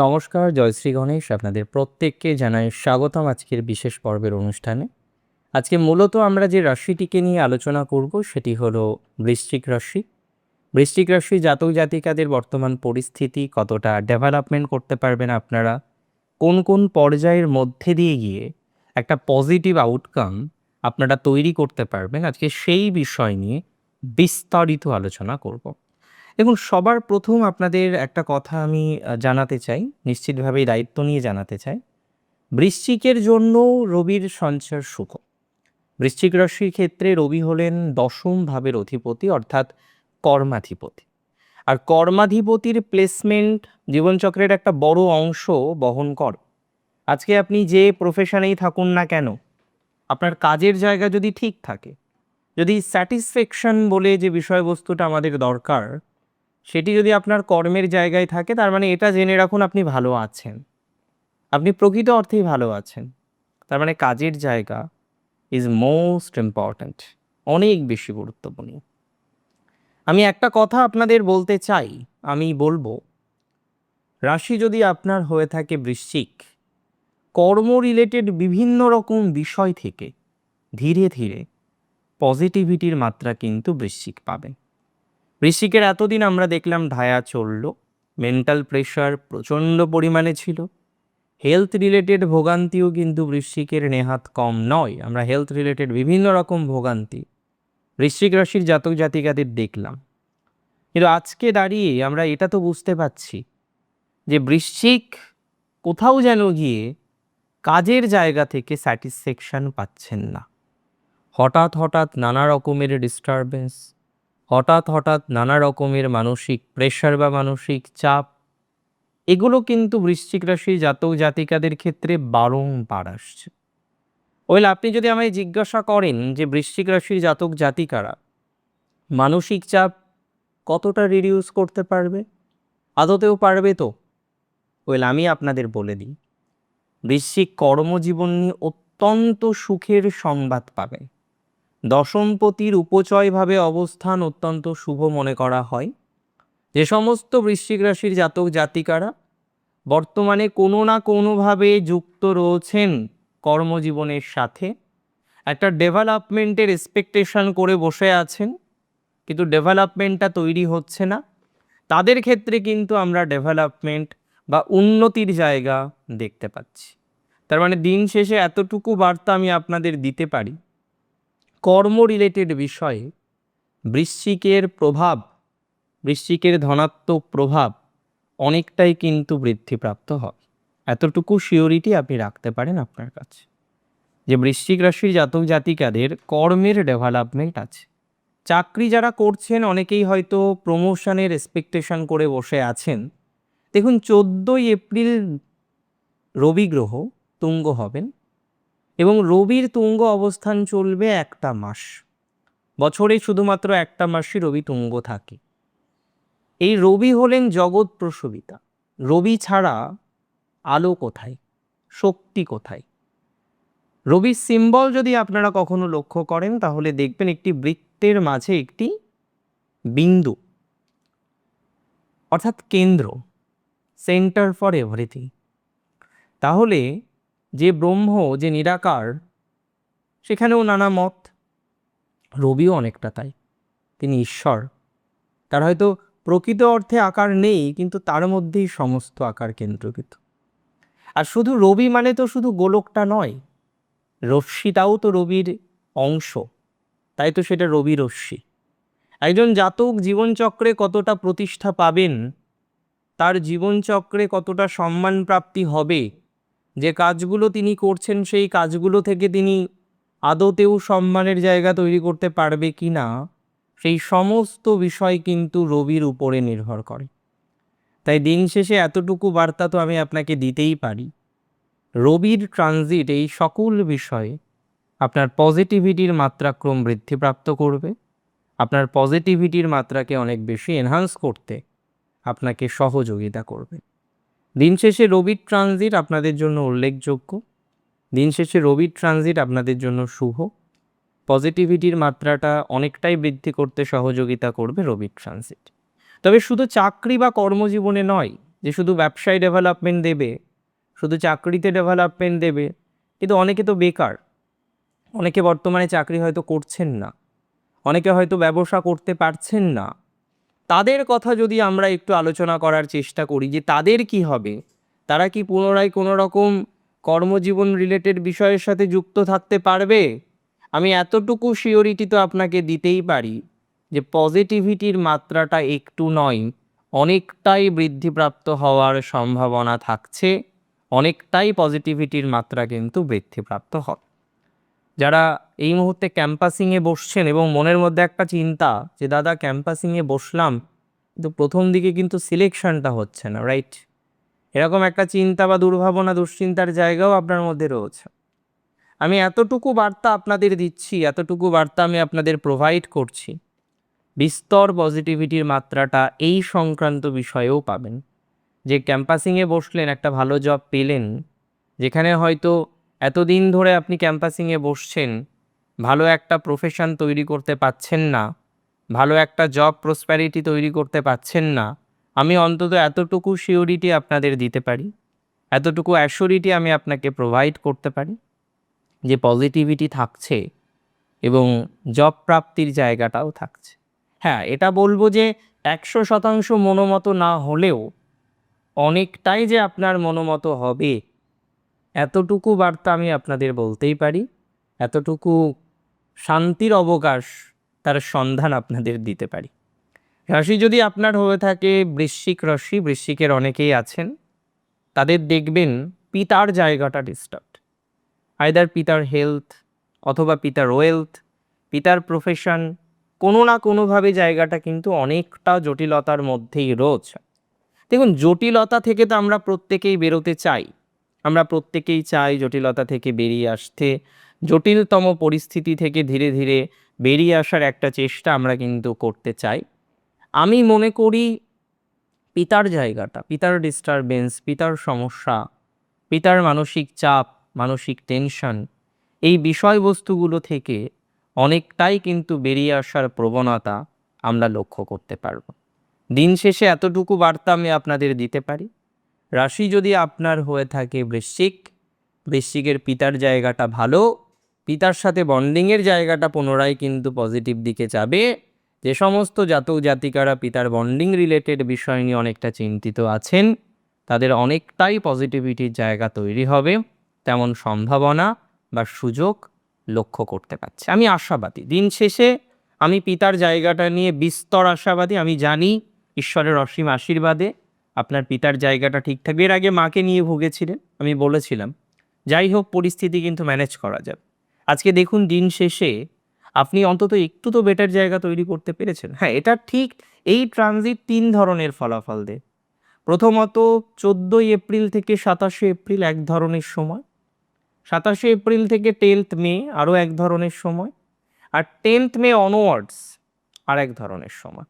নমস্কার জয়শ্রী গণেশ। আপনাদের প্রত্যেককে জানাই স্বাগতম আজকের বিশেষ পর্বের অনুষ্ঠানে। আজকে মূলত আমরা যে রাশিটিকে নিয়ে আলোচনা করব, সেটি হলো বৃশ্চিক রাশি। বৃশ্চিক রাশি জাতক জাতিকাদের বর্তমান পরিস্থিতি কতটা ডেভেলপমেন্ট করতে পারবেন আপনারা? কোন কোন পর্যায়ের মধ্যে দিয়ে গিয়ে একটা পজিটিভ আউটকাম আপনারা তৈরি করতে পারবেন? আজকে সেই বিষয় নিয়ে বিস্তারিত আলোচনা করব। এবং সবার প্রথম আপনাদের একটা কথা আমি জানাতে চাই, নিশ্চিতভাবেই দায়িত্ব নিয়ে জানাতে চাই। বৃশ্চিকের জন্য রবির সঞ্চার শুভ। বৃশ্চিক রাশির ক্ষেত্রে রবি হলেন দশম ভাবের অধিপতি, অর্থাৎ কর্মাধিপতি। আর কর্মাধিপতির প্লেসমেন্ট জীবনচক্রের একটা বড় অংশ বহন কর। আজকে আপনি যে প্রফেশনেই থাকুন না কেন, আপনার কাজের জায়গা যদি ঠিক থাকে, যদি স্যাটিসফ্যাকশন বলে যে বিষয়বস্তুটা আমাদের দরকার সেটি যদি আপনার কর্মের জায়গায় থাকে, তার মানে এটা জেনে রাখুন আপনি ভালো আছেন। আপনি প্রকৃত অর্থেই ভালো আছেন। তার মানে কাজের জায়গা ইজ মোস্ট ইম্পর্ট্যান্ট অনেক বেশি গুরুত্বপূর্ণ। আমি একটা কথা আপনাদের বলতে চাই, আমি বলব, রাশি যদি আপনার হয়ে থাকে বৃশ্চিক, কর্ম রিলেটেড বিভিন্ন রকম বিষয় থেকে ধীরে ধীরে পজিটিভিটির মাত্রা কিন্তু বৃশ্চিক পাবেন। বৃশ্চিকের এতদিন আমরা দেখলাম ঢায়া চলল মেন্টাল প্রেশার প্রচণ্ড পরিমাণে ছিল। হেলথ রিলেটেড ভোগান্তিও কিন্তু বৃশ্চিকের নেহাত কম নয়। আমরা হেলথ রিলেটেড বিভিন্ন রকম ভোগান্তি বৃশ্চিক রাশির জাতক জাতিকাদের দেখলাম। কিন্তু আজকে দাঁড়িয়ে আমরা এটা তো বুঝতে পারছি যে বৃশ্চিক কোথাও যেন গিয়ে কাজের জায়গা থেকে স্যাটিসফ্যাকশন পাচ্ছেন না। হঠাৎ হঠাৎ নানা রকমের ডিস্টারবেন্স হঠাৎ হঠাৎ নানা রকমের মানসিক প্রেশার বা মানসিক চাপ, এগুলো কিন্তু বৃশ্চিক রাশি জাতক জাতিকাদের ক্ষেত্রে বারংবার আসছে। ওয়েল, আপনি যদি আমায় জিজ্ঞাসা করেন যে বৃশ্চিক রাশির জাতক জাতিকারা মানসিক চাপ কতটা রিডিউস করতে পারবে? আদতেও পারবে তো? ওয়েল, আমি আপনাদের বলে দিই, বৃশ্চিক কর্মজীবন নিয়ে অত্যন্ত সুখের সংবাদ পাবেন দশমপতির উপচয়ভাবে অবস্থান অত্যন্ত শুভ মনে করা হয়। যে সমস্ত বৃশ্চিক রাশির জাতক জাতিকারা বর্তমানে কোনো না কোনোভাবে যুক্ত রয়েছেন কর্মজীবনের সাথে, একটা ডেভেলপমেন্টের এক্সপেকটেশন করে বসে আছেন, কিন্তু ডেভেলপমেন্টটা তৈরি হচ্ছে না। তাদের ক্ষেত্রে কিন্তু আমরা ডেভেলপমেন্ট বা উন্নতির জায়গা দেখতে পাচ্ছি। তার মানে দিন শেষে এতটুকু বার্তা আমি আপনাদের দিতে পারি। কর্ম রিলেটেড বিষয়ে, বৃশ্চিকের প্রভাব, বৃশ্চিকের ধনাত্মক প্রভাব অনেকটাই কিন্তু বৃদ্ধিপ্রাপ্ত হয়। এতটুকু শিওরিটি আপনি রাখতে পারেন আপনার কাছে যে বৃশ্চিক রাশির জাতক জাতিকাদের কর্মের ডেভেলপমেন্ট আছে। চাকরি যারা করছেন অনেকেই হয়তো প্রমোশনের এক্সপেকটেশন করে বসে আছেন। দেখুন, চোদ্দোই এপ্রিল রবি গ্রহ তুঙ্গ হবেন। এবং রবির তুঙ্গ অবস্থান চলবে একটা মাস। বছরে শুধুমাত্র একটা মাসই রবি তুঙ্গ থাকে। এই রবি হলেন জগৎ প্রসবিতা। রবি ছাড়া আলো কোথায়? শক্তি কোথায়? রবির সিম্বল যদি আপনারা কখনো লক্ষ্য করেন, তাহলে দেখবেন একটি বৃত্তের মাঝে একটি বিন্দু। অর্থাৎ কেন্দ্র। সেন্টার ফর এভরিথিং তাহলে যে ব্রহ্ম, যে নিরাকার, সেখানেও নানা মত। রবিও অনেকটা তাই। তিনি ঈশ্বর। তার হয়তো প্রকৃত অর্থে আকার নেই, কিন্তু তার মধ্যেই সমস্ত আকার কেন্দ্রকৃত আর শুধু রবি মানে তো শুধু গোলকটা নয়। রশ্মিটাও তো রবির অংশ। তাই তো সেটা রবি রশ্মি। একজন জাতক জীবনচক্রে কতটা প্রতিষ্ঠা পাবেন, তার জীবনচক্রে কতটা সম্মান প্রাপ্তি হবে যে কাজগুলো তিনি করছেন, সেই কাজগুলো থেকে তিনি আদতেও সম্মানের জায়গা তৈরি করতে পারবে কি না, সেই সমস্ত বিষয় কিন্তু রবির উপরে নির্ভর করে। তাই দিন শেষে এতটুকু বার্তা তো আমি আপনাকে দিতেই পারি। রবির ট্রানজিট এই সকল বিষয়ে আপনার পজিটিভিটির মাত্রাক্রম বৃদ্ধিপ্রাপ্ত করবে। আপনার পজিটিভিটির মাত্রাকে অনেক বেশি এনহান্স করতে আপনাকে সহযোগিতা করবে। দিন শেষে রবির ট্রানজিট আপনাদের জন্য উল্লেখযোগ্য। দিন শেষে রবির ট্রানজিট আপনাদের জন্য শুভ। পজিটিভিটির মাত্রাটা অনেকটাই বৃদ্ধি করতে সহযোগিতা করবে রবির ট্রানজিট। তবে শুধু চাকরি বা কর্মজীবনে নয়, যে শুধু ব্যবসায় ডেভেলপমেন্ট দেবে, শুধু চাকরিতে ডেভেলপমেন্ট দেবে, কিন্তু অনেকে তো বেকার। অনেকে বর্তমানে চাকরি হয়তো করছেন না। অনেকে হয়তো ব্যবসা করতে পারছেন না। তাদের কথা যদি আমরা একটু আলোচনা করার চেষ্টা করি যে তাদের কি হবে, তারা কি পুনরায় কোনো রকম কর্মজীবন রিলেটেড বিষয়ের সাথে যুক্ত থাকতে পারবে? আমি এতটুকু শিওরিটি তো আপনাকে দিতেই পারি যে পজিটিভিটির মাত্রাটা একটু নয়, অনেকটাই বৃদ্ধিপ্রাপ্ত হওয়ার সম্ভাবনা থাকছে, অনেকটাই পজিটিভিটির মাত্রা কিন্তু বৃদ্ধিপ্রাপ্ত হয় যারা এই মুহূর্তে ক্যাম্পাসিংয়ে বসছেন এবং মনের মধ্যে একটা চিন্তা যে, দাদা ক্যাম্পাসিংয়ে বসলাম, কিন্তু প্রথম দিকে কিন্তু সিলেকশনটা হচ্ছে না রাইট এরকম একটা চিন্তা বা দুর্ভাবনা, দুশ্চিন্তার জায়গাও আপনার মধ্যে রয়েছে। আমি এতটুকু বার্তা আপনাদের দিচ্ছি, এতটুকু বার্তা আমি আপনাদের প্রোভাইড করছি। বিস্তর পজিটিভিটির মাত্রাটা এই সংক্রান্ত বিষয়েও পাবেন। যে ক্যাম্পাসিংয়ে বসলেন, একটা ভালো জব পেলেন, যেখানে হয়তো এতদিন ধরে আপনি ক্যাম্পাসিংয়ে বসছেন, ভালো একটা প্রফেশন তৈরি করতে পাচ্ছেন না, ভালো একটা জব প্রসপ্যারিটি তৈরি করতে পাচ্ছেন না, আমি অন্তত এতটুকু সিওরিটি আপনাদের দিতে পারি, এতটুকু অ্যাসিওরিটি আমি আপনাকে প্রোভাইড করতে পারি যে পজিটিভিটি থাকছে এবং জব প্রাপ্তির জায়গাটাও থাকছে। হ্যাঁ এটা বলব যে একশো শতাংশ মনোমতো না হলেও অনেকটাই যে আপনার মনোমতো হবে এতটুকু বার্তা আমি আপনাদের বলতেই পারি, এতটুকু শান্তির অবকাশ তার সন্ধান আপনাদের দিতে পারি। রাশি যদি আপনার হয়ে থাকে বৃশ্চিক রাশি, বৃশ্চিকের অনেকেই আছেন, তাদের দেখবেন পিতার জায়গাটা ডিস্টার্ব আয়দার পিতার হেলথ অথবা পিতার ওয়েলথ পিতার প্রফেশন কোনো না কোনোভাবে জায়গাটা কিন্তু অনেকটা জটিলতার মধ্যেই রয়েছে। দেখুন, জটিলতা থেকে তো আমরা প্রত্যেকেই বেরোতে চাই। আমরা প্রত্যেকেই চাই জটিলতা থেকে বেরিয়ে আসতে। জটিলতম পরিস্থিতি থেকে ধীরে ধীরে বেরিয়ে আসার একটা চেষ্টা আমরা কিন্তু করতে চাই। আমি মনে করি পিতার জায়গাটা, পিতার ডিস্টারবেন্স পিতার সমস্যা, পিতার মানসিক চাপ, মানসিক টেনশন এই বিষয়বস্তুগুলো থেকে অনেকটাই কিন্তু বেরিয়ে আসার প্রবণতা আমরা লক্ষ্য করতে পারব। দিন শেষে এতটুকু বার্তা আমি আপনাদের দিতে পারি। রাশি যদি আপনার হয়ে থাকে বৃশ্চিক, বৃশ্চিকের পিতার জায়গাটা ভালো, পিতার সাথে বন্ডিংয়ের জায়গাটা পুনরায় কিন্তু পজিটিভ দিকে যাবে। যে সমস্ত জাতক জাতিকারা পিতার বন্ডিং রিলেটেড বিষয় নিয়ে অনেকটা চিন্তিত আছেন, তাদের অনেকটাই পজিটিভিটির জায়গা তৈরি হবে, তেমন সম্ভাবনা বা সুযোগ লক্ষ্য করতে পারছে। আমি আশাবাদী, দিন শেষে আমি পিতার জায়গাটা নিয়ে বিস্তর আশাবাদী, আমি জানি ঈশ্বরের অসীম আশীর্বাদে আপনার পিতার জায়গাটা ঠিক থাকবে এর আগে মাকে নিয়ে ভুগেছিলেন, আমি বলেছিলাম। যাই হোক, পরিস্থিতি কিন্তু ম্যানেজ করা যাবে আজকে দেখুন, দিন শেষে আপনি অন্তত একটু তো বেটার জায়গা তৈরি করতে পেরেছেন। হ্যাঁ এটা ঠিক, এই ট্রানজিট তিন ধরনের ফলাফল দেয়। প্রথমত, চোদ্দোই এপ্রিল থেকে সাতাশে এপ্রিল এক ধরনের সময়, সাতাশে এপ্রিল থেকে টেন্থ মে আরও এক ধরনের সময়, আর টেন্থ মে অনওয়ার্ডস আর এক ধরনের সময়।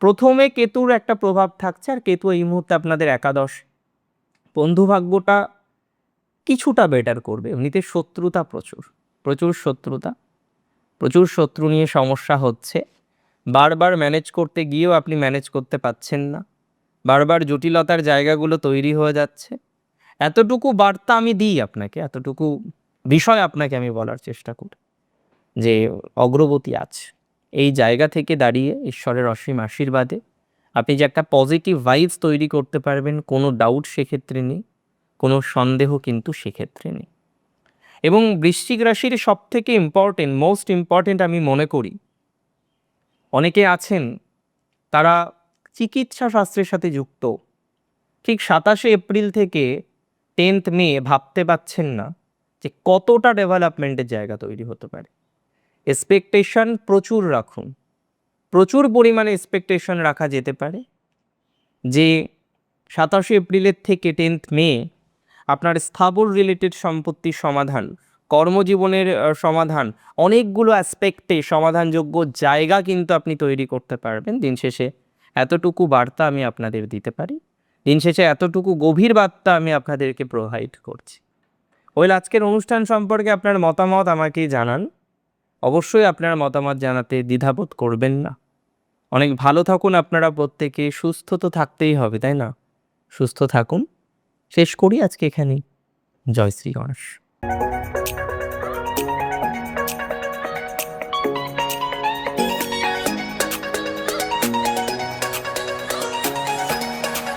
প্রথমে কেতুর একটা প্রভাব থাকছে আর কেতু এই মুহূর্তে আপনাদের একাদশ। বন্ধুভাগ্যটা কিছুটা বেটার করবে। এমনিতে শত্রুতা প্রচুর প্রচুর শত্রুতা, প্রচুর শত্রু নিয়ে সমস্যা হচ্ছে। বারবার ম্যানেজ করতে গিয়েও আপনি ম্যানেজ করতে পাচ্ছেন না। বারবার জটিলতার জায়গাগুলো তৈরি হয়ে যাচ্ছে। এতটুকু বার্তা আমি দিই আপনাকে, এতটুকু বিষয় আপনাকে আমি বলার চেষ্টা করি যে অগ্রগতি আছে। এই জায়গা থেকে দাঁড়িয়ে ঈশ্বরের অসীম আশীর্বাদে। আপনি যে একটা পজিটিভ ভাইবস তৈরি করতে পারবেন, কোনো ডাউট সেক্ষেত্রে নেই, কোনো সন্দেহ কিন্তু সেক্ষেত্রে নেই। এবং বৃশ্চিক রাশির সব থেকে ইম্পর্টেন্ট মোস্ট ইম্পর্টেন্ট আমি মনে করি, অনেকে আছেন, তারা চিকিৎসা শাস্ত্রের সাথে যুক্ত। ঠিক সাতাশে এপ্রিল থেকে টেন্থ মে ভাবতে পাচ্ছেন না যে কতটা ডেভেলপমেন্টের জায়গা তৈরি হতে পারে। এক্সপেকটেশন প্রচুর রাখুন। প্রচুর পরিমাণে এক্সপেকটেশন রাখা যেতে পারে। যে সাতাশে এপ্রিলের থেকে টেন্থ মে আপনার স্থাবর রিলেটেড সম্পত্তির সমাধান, কর্মজীবনের সমাধান, অনেকগুলো অ্যাসপেক্টে সমাধানযোগ্য জায়গা কিন্তু আপনি তৈরি করতে পারবেন। দিন শেষে এতটুকু বার্তা আমি আপনাদের দিতে পারি। দিন শেষে এতটুকু গভীর বার্তা আমি আপনাদেরকে প্রোভাইড করছি। ওইল আজকের অনুষ্ঠান সম্পর্কে আপনার মতামত আমাকে জানান। অবশ্যই আপনার মতামত জানাতে দ্বিধাবোধ করবেন না। অনেক ভালো থাকুন আপনারা প্রত্যেকে, সুস্থ তো থাকতেই হবে, তাই না? সুস্থ থাকুন। শেষ করি আজকে এখানেই। জয় শ্রী গণেশ।